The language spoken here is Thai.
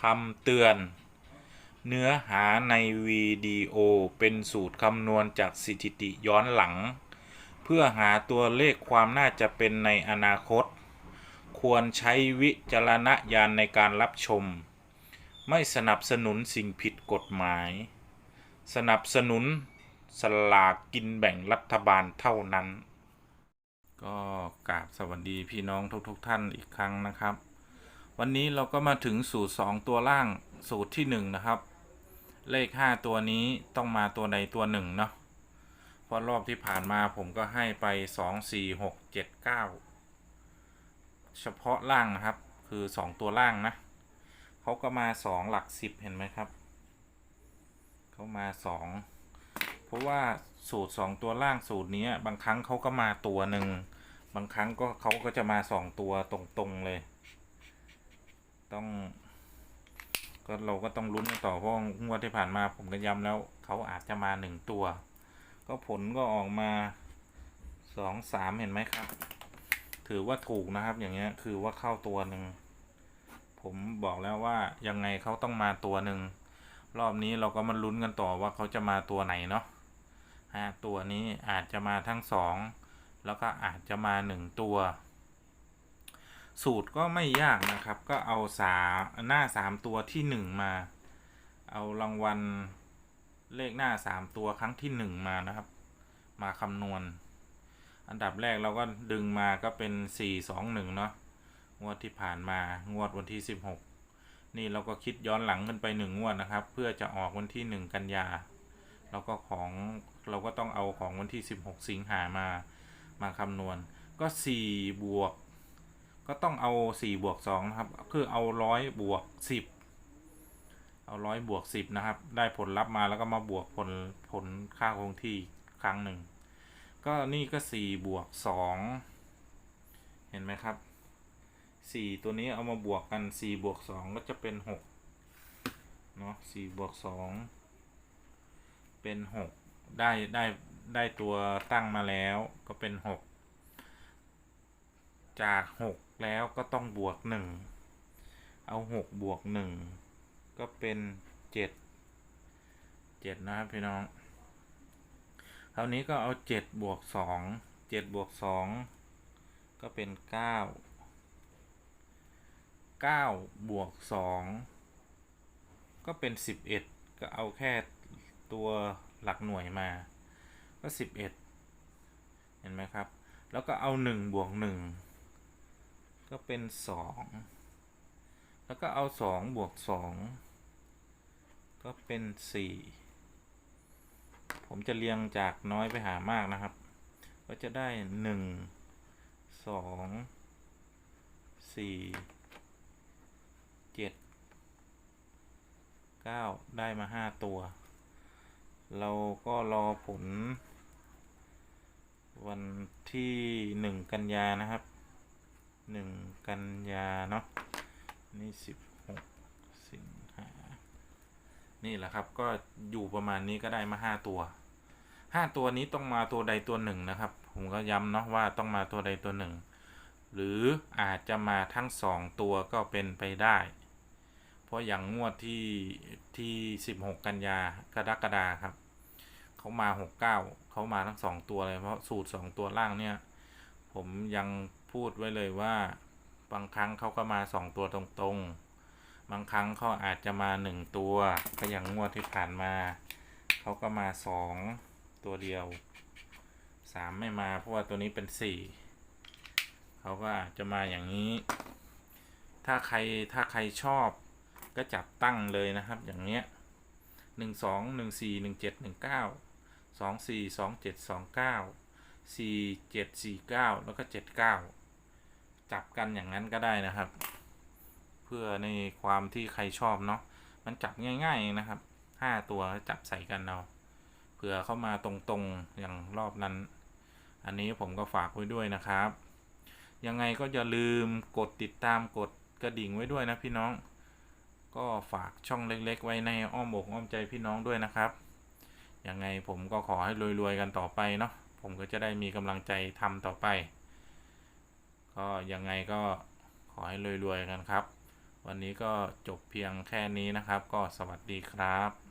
คำเตือน เนื้อหาในวิดีโอเป็นสูตรคำนวณจากสถิติย้อนหลัง เพื่อหาตัวเลขความน่าจะเป็นในอนาคต ควรใช้วิจารณญาณในการรับชม ไม่สนับสนุนสิ่งผิดกฎหมาย สนับสนุนสลากกินแบ่งรัฐบาลเท่านั้น ก็กราบสวัสดีพี่น้องทุกๆทท่านอีกครั้งนะครับ วันนี้เราก็มาถึงสูตร 2 ตัวล่างสูตรที่ 1 นะครับ เลข 5 ตัวนี้ต้องมาตัวใดตัวหนึ่งเนาะเพราะรอบที่ผ่านมาผมก็ให้ไป 2 4 6 7 9 เฉพาะล่างนะครับ คือ 2 ตัวล่างนะเขาก็มา 2 หลัก 10 เห็นไหมครับเขามา 2 เพราะว่าสูตร 2 ตัวล่างสูตรนี้บางครั้งเขาก็มาตัวหนึ่งบางครั้งก็เขาก็จะมา 2 ตัวตรงๆเลย ต้องก็เราก็ต้องลุ้นกันต่อเพราะงวดที่ผ่านมาผมก็ย้ำแล้วเขาอาจจะมาหนึ่งตัว ก็ผลก็ออกมาสองสามเห็นไหมครับ ถือว่าถูกนะครับ อย่างเงี้ยคือว่าเข้าตัวหนึ่งผมบอกแล้วว่ายังไงเขาต้องมาตัวหนึ่งรอบนี้เราก็มาลุ้นกันต่อว่าเขาจะมาตัวไหนเนาะฮะตัวนี้อาจจะมาทั้งสองแล้วก็อาจจะมาหนึ่งตัว สูตรก็ไม่ยากนะครับ ก็เอาสาหน้าสามตัวที่หนึ่งมา เอารางวัลเลขหน้าสามตัวครั้งที่หนึ่งมานะครับ มาคำนวณ อันดับแรกเราก็ดึงมาก็เป็นสี่สองหนึ่งเนาะงวดที่ผ่านมางวดวันที่สิบหกนี่เราก็คิดย้อนหลังขึ้นไปหนึ่งงวดนะครับ เพื่อจะออกวันที่หนึ่งกันยาแล้วก็ของเราก็ต้องเอาของวันที่สิบหกสิงหามามาคำนวณก็สี่บวก ก็ต้องเอาสี่บวกสองนะครับ คือเอาร้อยบวกสิบเอาร้อยบวกสิบนะครับ ได้ผลลัพธ์มาแล้วก็มาบวกผลผลค่าคงที่ครั้งหนึ่ง ก็นี่ก็สี่บวกสองเห็นไหมครับสี่ตัวนี้เอามาบวกกันสี่บวกสองก็จะเป็นหกเนาะสี่บวกสองเป็นหกได้ได้ได้ตัวตั้งมาแล้วก็เป็นหกจากหก แล้วก็ต้องบวกหนึ่งเอาหกบวกหนึ่งก็เป็นเจ็ดเจ็ดนะครับพี่น้องคราวนี้ก็เอาเจ็ดบวกสองเจ็ดบวกสองก็เป็นเก้าเก้าบวกสองก็เป็นสิบเอ็ดก็เอาแค่ตัวหลักหน่วยมา ก็สิบเอ็ดเห็นไหมครับ แล้วก็เอาหนึ่งบวกหนึ่ง ก็เป็นสองแล้วก็เอาสองบวกสองก็เป็นสี่ผมจะเรียงจากน้อยไปหามากนะครับ ก็จะได้หนึ่งสองสี่เจ็ดเก้าได้มาห้าตัว เราก็รอผล วันที่หนึ่งกันยานะครับ หนึ่งกันยาเนาะนี่สิบหกสิงหานี่แหละครับก็อยู่ประมาณนี้ก็ได้มาห้าตัวห้าตัวนี้ต้องมาตัวใดตัวหนึ่งนะครับ ผมก็ย้ำเนาะว่าต้องมาตัวใดตัวหนึ่ง หรืออาจจะมาทั้งสองตัวก็เป็นไปได้ เพราะอย่างงวดที่ที่สิบหกกันยากรกฎาครับเขามาหกเก้าเขามาทั้งสองตัวเลยเพราะสูตรสองตัวล่างเนี่ย ผมยัง พูดไว้เลยว่า บางครั้งเขาก็มาสองตัวตรงๆ บางครั้งเขาอาจจะมาหนึ่งตัว ก็อย่างงวดที่ผ่านมาเขาก็มาสองตัวเดียวสามไม่มาเพราะว่าตัวนี้เป็นสี่เขาก็อาจจะมาอย่างนี้ ถ้าใครถ้าใครชอบก็จับตั้งเลยนะครับ อย่างเนี้ยหนึ่งสองหนึ่งสี่หนึ่งเจ็ดหนึ่งเก้าสองสี่สองเจ็ดสองเก้า สี่เจ็ดสี่เก้าแล้วก็เจ็ดเก้าจับกันอย่างนั้นก็ได้นะครับ เพื่อในความที่ใครชอบเนาะมันจับง่ายๆนะครับห้าตัวจับใส่กันเอาเผื่อเข้ามาตรงๆอย่างรอบนั้น อันนี้ผมก็ฝากไว้ด้วยนะครับ ยังไงก็อย่าลืมกดติดตามกดกระดิ่งไว้ด้วยนะพี่น้อง ก็ฝากช่องเล็ก ๆ ไว้ในอ้อมอกอ้อมใจพี่น้องด้วยนะครับ ยังไงผมก็ขอให้รวยๆกันต่อไปเนาะ ผมก็จะได้มีกำลังใจทำต่อไป ก็ยังไงก็ขอให้รวยๆกันครับ วันนี้ก็จบเพียงแค่นี้นะครับ ก็สวัสดีครับ